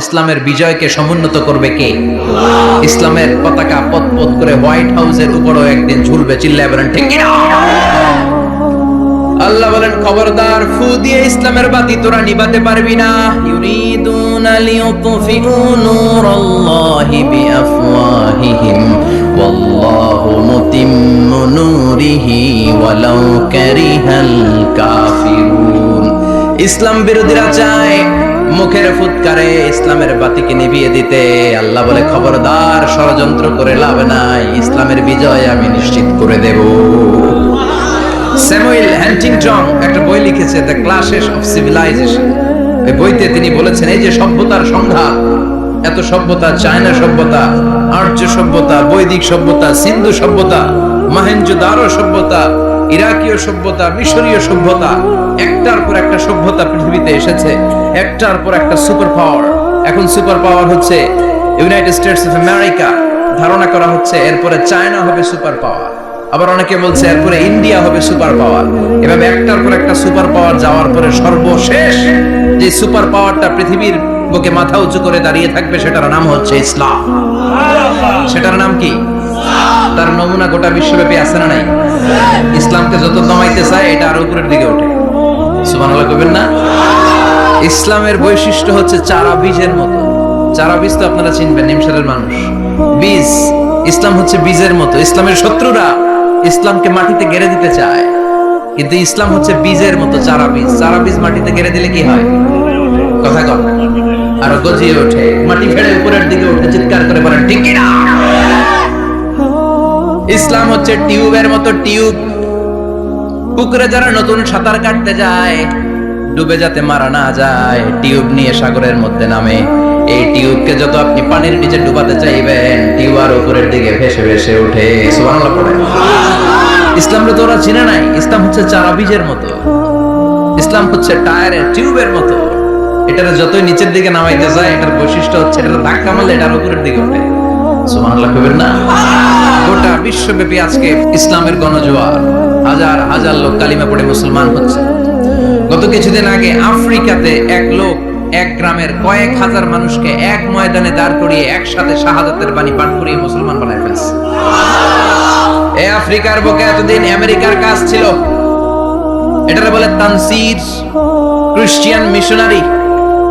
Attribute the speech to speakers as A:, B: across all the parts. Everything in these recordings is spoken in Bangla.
A: ইসলামের বিজয়কে সমুন্নত করবে কে? ইসলামের পতাকা পথ পথ করে হোয়াইট হাউসের উপরও একদিন ঝুলবে, চিল্লায় বলেন, ঠিক আল্লাহ বলেন, খবরদার, ফু দিয়ে ইসলামের বাতি তোরা নিবাতে পারবি না। ইউরিদুনা লিয়ুতফিউ নূরাল্লাহি বিআফওয়াহিহিম, ওয়াল্লাহু মুতিম্মু নূরিহি ওয়ালাউ কারিহাল কাফিরুন। ইসলাম বিরোধীরা চায় মুখের ফুৎকারে ইসলামের বাতিকে নিভিয়ে দিতে আল্লাহ বলে খবরদার ষড়যন্ত্র করে লাভ নাই। ইসলামের বিজয় আমি নিশ্চিত করে দেব। স্যামুয়েল হ্যান্টিংটন একটা বই লিখেছে, দ্য ক্লাসেস অফ সিভিলাইজেশন এই বইতে তিনি বলেছেন, এই যে সভ্যতার সংঘাত, এত সভ্যতা, চায়না সভ্যতা, আর্য সভ্যতা, বৈদিক সভ্যতা, সিন্ধু সভ্যতা, মহেঞ্জোদারো সভ্যতা ইরাকীয় সভ্যতা, মিশরীয় সভ্যতা, একটার পর একটা সভ্যতা পৃথিবীতে এসেছে, একটার পর একটা সুপার পাওয়ার। এখন সুপার পাওয়ার হচ্ছে ইউনাইটেড স্টেটস অফ আমেরিকা। ধারণা করা হচ্ছে এরপরে চায়না হবে সুপার পাওয়ার। আবার অনেকে বলছে এরপরে ইন্ডিয়া হবে সুপার পাওয়ার। এভাবে একটার পর একটা সুপার পাওয়ার যাওয়ার পরে সর্বশেষ যে সুপার পাওয়ারটা পৃথিবীর বুকে মাথা উঁচু করে দাঁড়িয়ে থাকবে, সেটার নাম হচ্ছে ইসলাম। সেটার নাম কি? তার নমুনা গোটা বিশ্বব্যাপী আছে না নাই? ইসলামকে যত দমাইতে চায়, এটা আরও উপরের দিকে ওঠে। সুবহানাল্লাহ কইবেন না? ইসলামের বৈশিষ্ট্য হচ্ছে চারা বীজের মতো। চারা বীজ তো আপনারা চিনবেন, নিমসারের মানুষ। বীজ, ইসলাম হচ্ছে বীজের মতো। ইসলামের শত্রুরা ইসলামকে মাটিতে গেড়ে দিতে চায়। কিন্তু ইসলাম হচ্ছে বীজের মতো চারা বীজ। চারা বীজ মাটিতে গেড়ে দিলে কি হয়? কথা কর আরও গজিয়ে ওঠে। মাটি ফেড়ে উপরের দিকে উঠে চিৎকার করে বলেন ঠিক না ইসলাম হচ্ছে টিউবের মতো টিউব। পুকুরে যারা নতুন সাঁতার কাটতে যায়, ডুবে যাতে মারা না যায়, টিউব নিয়ে সাগরের মধ্যে নামে। এই টিউবকে যত আপনি পানির নিচে ডুবাতে চাইবেন, টিউব আর উপরের দিকে ভেসে ভেসে উঠে সুবহানাল্লাহ পড়ে। ইসলামটা তো ওরা চিনে নাই, ইসলাম হচ্ছে চারা বীজের মতো। ইসলাম হচ্ছে টায়ারের টিউবের মতো। এটার যতই নিচের দিকে নামাইতে যায়, এটার বৈশিষ্ট্য হচ্ছে এটা ধাক্কা মারলে এটার উপরের দিকে ওঠে। সুবহানাল্লাহ কইবেন না? গোটা বিশ্বব্যাপী আজকে ইসলামের গণজোয়ার হাজার হাজার লোক কালিমা পড়ে মুসলমান হচ্ছে। গত কিছুদিন আগে আফ্রিকাতে এক লোক এক গ্রামের কয়েক হাজার মানুষকে এক ময়দানে দাঁড় করিয়ে একসাথে শাহাদাতের বাণী পাঠ করিয়ে মুসলমান বানায় ফেলছে। এ আফ্রিকার বুকে এতদিন আমেরিকার কাজ ছিল। এটারে বলে তানসির ক্রিশ্চিয়ান মিশনারি।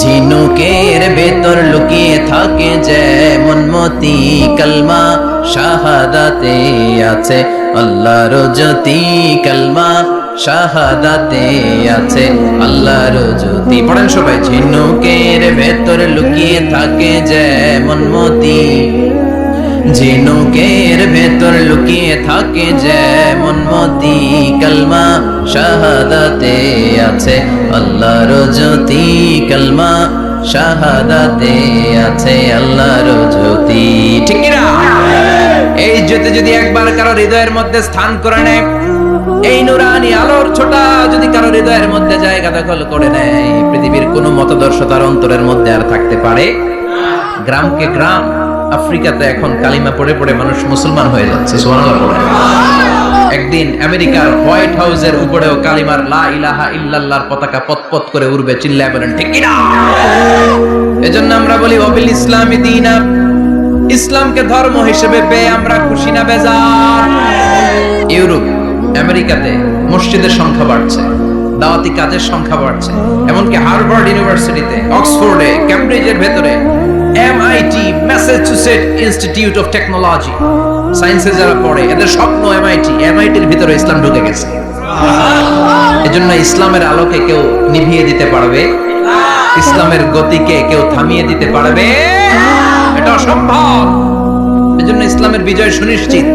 A: ঝিনুকের ভেতর লুকিয়ে থাকে যেমন মতি কলমা, শাহাদাতে আছে আল্লাহর জ্যোতি কলমা, শাহাদাতে আছে আল্লাহর জ্যোতি। পড়েন সবাই, ঝিনুকের ভেতর লুকিয়ে থাকে যেমন মতি ঝিনুকের ভেতর লুকিয়ে থাকে যেমন মতি কলমা শাহাদাতে আছে আল্লাহর জ্যোতি, কলমা শাহাদাতে আছে আল্লাহর জ্যোতি। ঠিক না এই জ্যোতি যদি একবার কারও হৃদয়ের মধ্যে স্থান করে নেয়, এই নুরানি আলোর ছোটা যদি কারও হৃদয়ের মধ্যে জায়গা দখল করে নেয়, পৃথিবীর কোনো মতদর্শ তার অন্তরের মধ্যে আর থাকতে পারে? গ্রামকে গ্রাম, আফ্রিকাতে এখন কালিমা পড়ে পড়ে মানুষ মুসলমান হয়ে যাচ্ছে পড়ে। একদিন আমেরিকার হোয়াইট হাউসের উপরেও কালিমার লা ইলাহা ইল্লাল্লাহর পতাকা পতপত করে উড়বে, চিল্লায় বলেন, ঠিক কি না এজন্য আমরা বলি, অবিল ইসলামী দিনা, ইসলামকে ধর্ম হিসেবে পেয়ে আমরা খুশি না বেজার। ইউরোপ, আমেরিকাতে মসজিদের সংখ্যা বাড়ছে, দাওয়াতি কাজের সংখ্যা বাড়ছে, এমনকি হার্ভার্ড ইউনিভার্সিটিতে, অক্সফোর্ডে ক্যামব্রিজের ভেতরে MIT Massachusetts Institute of Technology সায়েন্সে যারা পড়ে, এদের স্বপ্ন এমআইটি এমআইটির ভিতরে ইসলাম ঢুকে গেছে। এজন্য ইসলামের আলোকে কেউ নিভিয়ে দিতে পারবে, ইসলামের গতিকে কেউ থামিয়ে দিতে পারবে। এটা অসম্ভব। এজন্য ইসলামের বিজয় সুনিশ্চিত।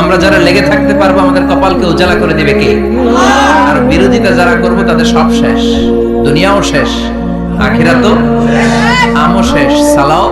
A: আমরা যারা লেগে থাকতে পারব, আমাদের কপালকে উজালা করে দিবে কে? আর বিরোধিতা যারা করব, তাদের সব শেষ। দুনিয়াও শেষ। আখিরাতও আমও শেষ সালাও?